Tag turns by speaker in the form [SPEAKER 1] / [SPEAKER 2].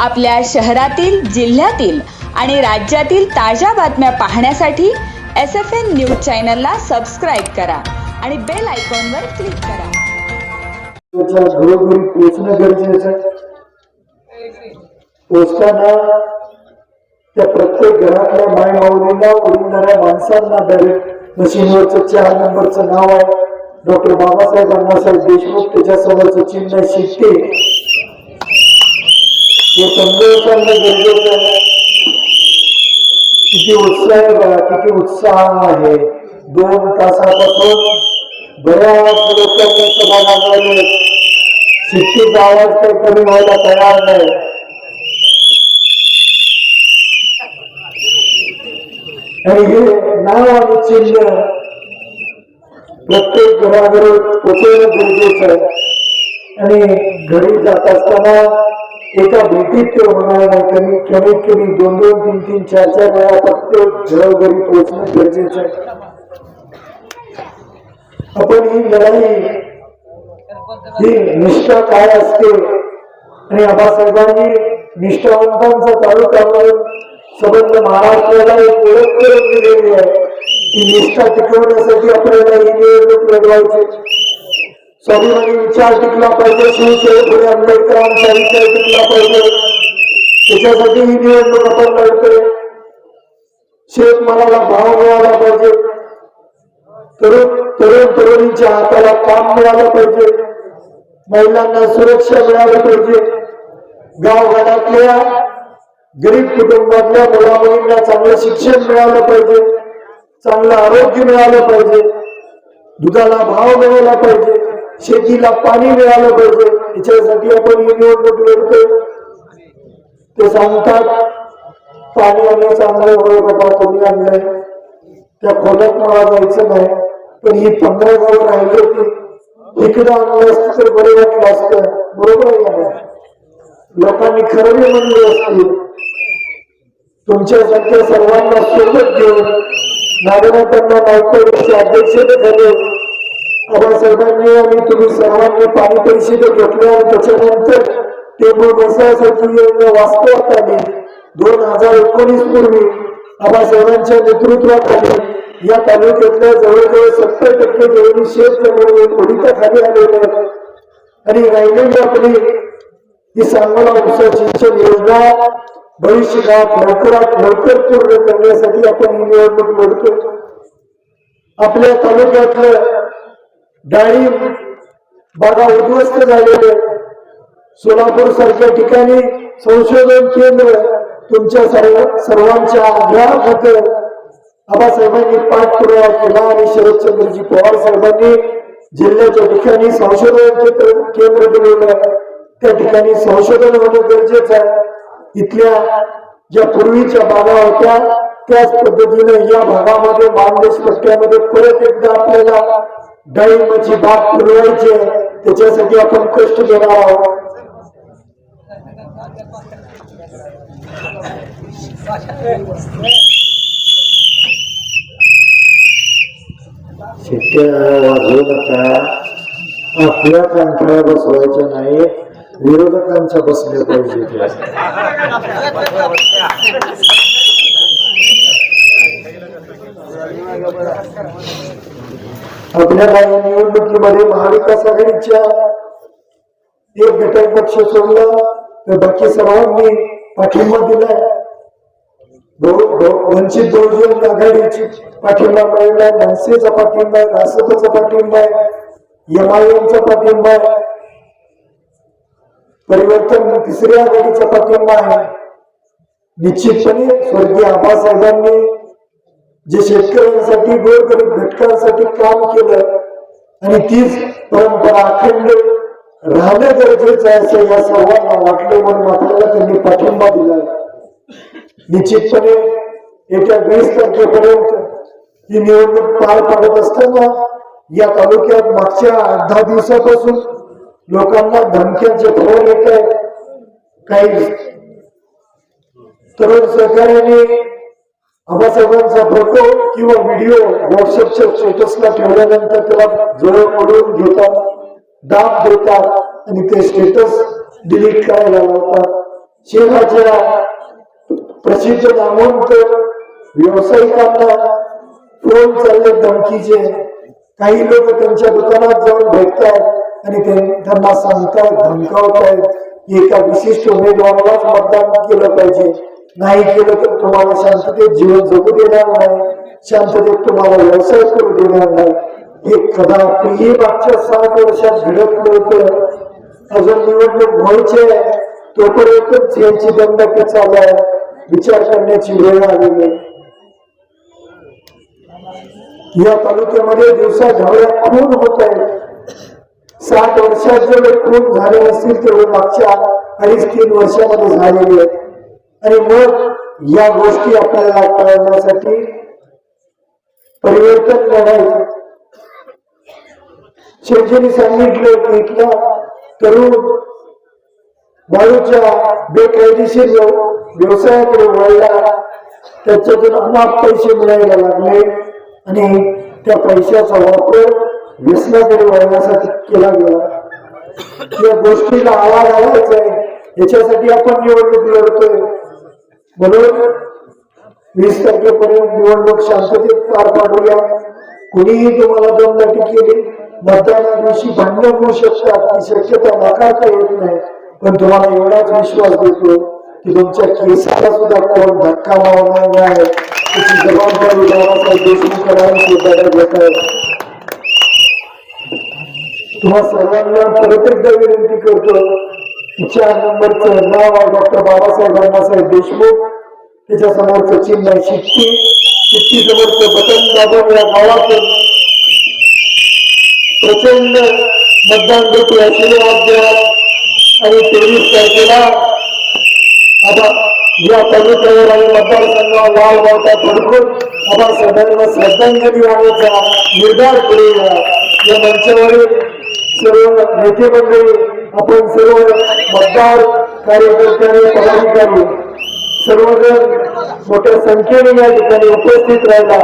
[SPEAKER 1] आपल्या शहरातील जिल्ह्यातील आणि राज्यातील ताज्या बातम्या पाहण्यासाठी एस एफ एन न्यूज चॅनलला सबस्क्राईब करा आणि बेल आयकॉनवर क्लिक करा.
[SPEAKER 2] घरोघरी पोचणं गरजेचं पोचताना त्या प्रत्येक घरातल्या माय माऊलीला उडणाऱ्या माणसांना डायरेक्ट मशीनवरचं चार नंबरचं नाव आहे. डॉक्टर बाबासाहेब अण्णासाहेब देशमुख त्याच्यासमोरचं चिन्ह शिकते हे समजून करणं गरजेचं आहे. किती उत्साह बघा किती उत्साह आहे. दोन तासापासून बऱ्याच लोकांनी सभा मागवले शिक्षित आवाज काही कमी व्हायला तयार नाही. आणि हे नाव आणि चिन्ह प्रत्येक घराघरी पोचवणं गरजेचं आहे. आणि घरी जात असताना एका भेटीत ते होणार नाही कमी कमीत कमी दोन दोन तीन तीन चार चार वेळा प्रत्येक घरोघरी पोहोचणं गरजेचं आहे. आपण ही लढाई ही निष्ठा काय असते? आणि आबासाहेबांनी निष्ठावंतांचा तालुका म्हणून संबंध महाराष्ट्राला एक ओळख करून दिलेली आहे. ती निष्ठा टिकवण्यासाठी आपल्याला ही निवडणूक लढवायची स्वाभिमानी विचार टिकला पाहिजे शिवसेने आंबेडकरांचा विचार टिकला पाहिजे. त्याच्यासाठी ही निवडणूक आपण लढतोय. शेतमालाला भाव मिळाला पाहिजे. तरुण तरुण तरुणींच्या हाताला काम मिळालं पाहिजे. महिलांना सुरक्षा मिळाली पाहिजे. गावगाड्यातल्या गरीब कुटुंबातल्या मुला मुलींना चांगलं शिक्षण मिळालं पाहिजे. चांगलं आरोग्य मिळालं पाहिजे. दुधाला भाव मिळाला पाहिजे. शेतीला पाणी मिळालं पाहिजे. याच्यासाठी आपण ही निवडणूक लढतोय. ते सांगतात पाणी आणलं चांगलं बाबा तुम्ही आणलंय. त्या खोल्यात मला जायचं नाही. पण ही पंधरा गाव राहिली होती. इकडं आणलं असतं तर बरं वाटलं असतं. बरोबर आहे नाही? लोकांनी खरं म्हणले असतील तुमच्यासारख्या सर्वांना सोबत घेऊन नागरिकांना नायकवाडीचे अध्यक्ष झाले. आबासाहेबांनी आणि तुम्ही सर्वांनी पाणी परिषद घेतल्या आणि त्याच्यानंतर टेबल बसायसाठी योजना वास्तवात आली दोन हजार एकोणीस पूर्वी आबासाहेबांच्या नेतृत्वात आली या तालुक्यातल्या जवळजवळ सत्तर टक्के जमिनी शेत जमिनी ओढीच्या खाली आलेले आणि राहिलेली आपली ही सांगोला उपसा सिंचन योजना भविष्यकाळात लवकरात लवकर पूर्ण करण्यासाठी आपण ही निवडणूक लढतो. आपल्या तालुक्यातलं डाळिंब बागा उद्ध्वस्त झालेले सोलापूर सारख्या ठिकाणी संशोधन केंद्र तुमच्या सर्व सर्वांच्या आग्रहात आबासाहेबांनी पाठपुरावा केला आणि शरदचंद्रजी पवार साहेबांनी जिल्ह्याच्या ठिकाणी संशोधन केंद्र दिलेलं त्या ठिकाणी संशोधन होणं गरजेचं आहे. इथल्या ज्या पूर्वीच्या बागा होत्या त्याच पद्धतीने या भागामध्ये मानदेश पट्ट्यामध्ये परत एकदा आपल्याला डाळिंबाची बाग पुरवायची आहे त्याच्यासाठी आपण कष्ट घेणार आहोत. शिट्ट्या वाजवू नका. आपल्या कांठळ्या बसवायच्या नाही. विरोधकांच्या बसल्या पाहिजे त्या. आपल्याला या निवडणुकीमध्ये महाविकास आघाडीच्या एक घटक पक्ष सोडला तर बाकी सर्वांनी पाठिंबा दिलाय वंचित बहुजन आघाडीची पाठिंबा मिळाला मनसेचा पाठिंबा आहे रासपचा पाठिंबा आहे एमआयएमचा पाठिंबा आहे. परिवर्तन तिसऱ्या आघाडीचा पाठिंबा आहे. निश्चितपणे स्वर्गीय आबासाहेबांनी जे शेतकऱ्यांसाठी गोरगरीब घटकांसाठी काम केलं आणि तीच परंपरा अखंड राहणं गरजेचं आहे असं या सर्वांना वाटलं म्हणून आपल्याला त्यांनी पाठिंबा दिला. निश्चितपणे येत्या वीस तारखेपर्यंत ही निवडणूक पार पडत असताना या तालुक्यात मागच्या अर्धा दहा दिवसापासून लोकांना धमक्यांचे फोन येत आहेत. काही तरुण सहकार्याने आबासाहेबांचा फोटो किंवा व्हिडिओ व्हॉट्सअपच्या स्टेटसला ठेवल्यानंतर त्याला जवळ ओढून घेतात. दाब देतात. आणि ते स्टेटस डिलीट करायला लावतात. शहराच्या प्रसिद्ध नामवंत व्यावसायिकांना फोन चालले धमकीचे. काही लोक त्यांच्या दुकानात जाऊन भेटतायत आणि ते- त्यांना सांगतायत धमकावतायत. की एका विशिष्ट उमेदवारालाच मतदान केलं पाहिजे. नाही केलं तर तुम्हाला शांततेत जीवन जगू देणार नाही. शांततेत तुम्हाला व्यवसाय करू देणार नाही. हे कदापिही मागच्या सात वर्षात घडत नव्हतं. अजून निवडणूक व्हायची आहे. तोपर्यंतच यांची दंडक चालू आहे. विचार करण्याची वेळ आलेली आहे या तालुक्यामध्ये दिवसा ढवळ्या खून होत आहेत. सात वर्षात जेवढे खून झाले असतील तेवढे मागच्या अडीच तीन वर्षामध्ये झालेले आहेत. आणि मग या गोष्टी आपल्याला कळण्यासाठी परिवर्तन घडायचं शेवटीने सांगितलं की इथला तरुण वाळूच्या बेकायदेशीर व्यवसायाकडे वळला. त्याच्यातून अनाप पैसे मिळायला लागले आणि त्या पैशाचा वापर व्यसनाकडे वळण्यासाठी केला गेला. या गोष्टीला आवाज आवायचा आहे. याच्यासाठी आपण निवडणूक लढतोय. म्हणून वीस तारखेपर्यंत निवडणूक शांततेत पार पाडूया. कुणीही तुम्हाला दमदाटी केली मतदाना दिवशी भांडण होऊ शकतात ही शक्यता नाकारता येत नाही. पण तुम्हाला एवढाच विश्वास देतो की तुमच्या केसाला सुद्धा कोण धक्का लावणार नाही. त्याची जबाबदारी बाबासाहेब देशमुख सुद्धा घेत आहेत तुम्हा सर्वांना परत एकदा विनंती करतो चार नंबरचं नाव आहे डॉक्टर बाबासाहेब अण्णासाहेब देशमुख. त्याच्या समोरचं चिन्ह आहे शिट्टी. शिट्टी समोरचं बटन दाबून या गावातून प्रचंड मतदान देतो आशीर्वाद द्या. आणि तेवीस तारखेला आता या तालुक्यावर आणि मतदारसंघावर वाव वावता थडकून आपण सगळ्यांना श्रद्धांजली वाहण्याचा निर्धार करूया. या मंचावरील सर्व नेते मंडळी आपण सर्व मतदार कार्यकर्ते पदाधिकारी सर्वजण मोठ्या संख्येने या ठिकाणी उपस्थित राहिला.